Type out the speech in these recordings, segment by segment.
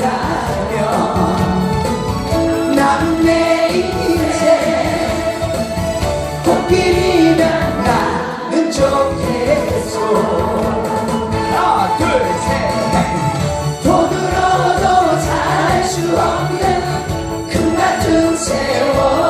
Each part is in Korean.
가면 난 내일 길에 꽃길이면 나는 좋겠소. 떠들어도 살 수 없는 큰 같은 세월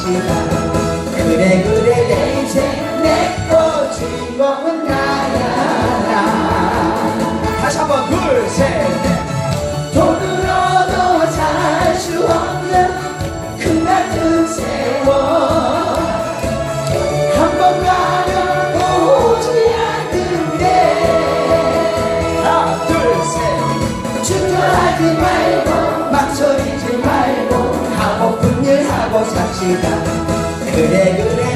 하지마 그래 그래 내 인생 내거 주인공은 나야. 다시 한번 둘셋. 돈을 얻어 살 수 없는 그 같은 세월 만나고 삽시다. 그래 그래.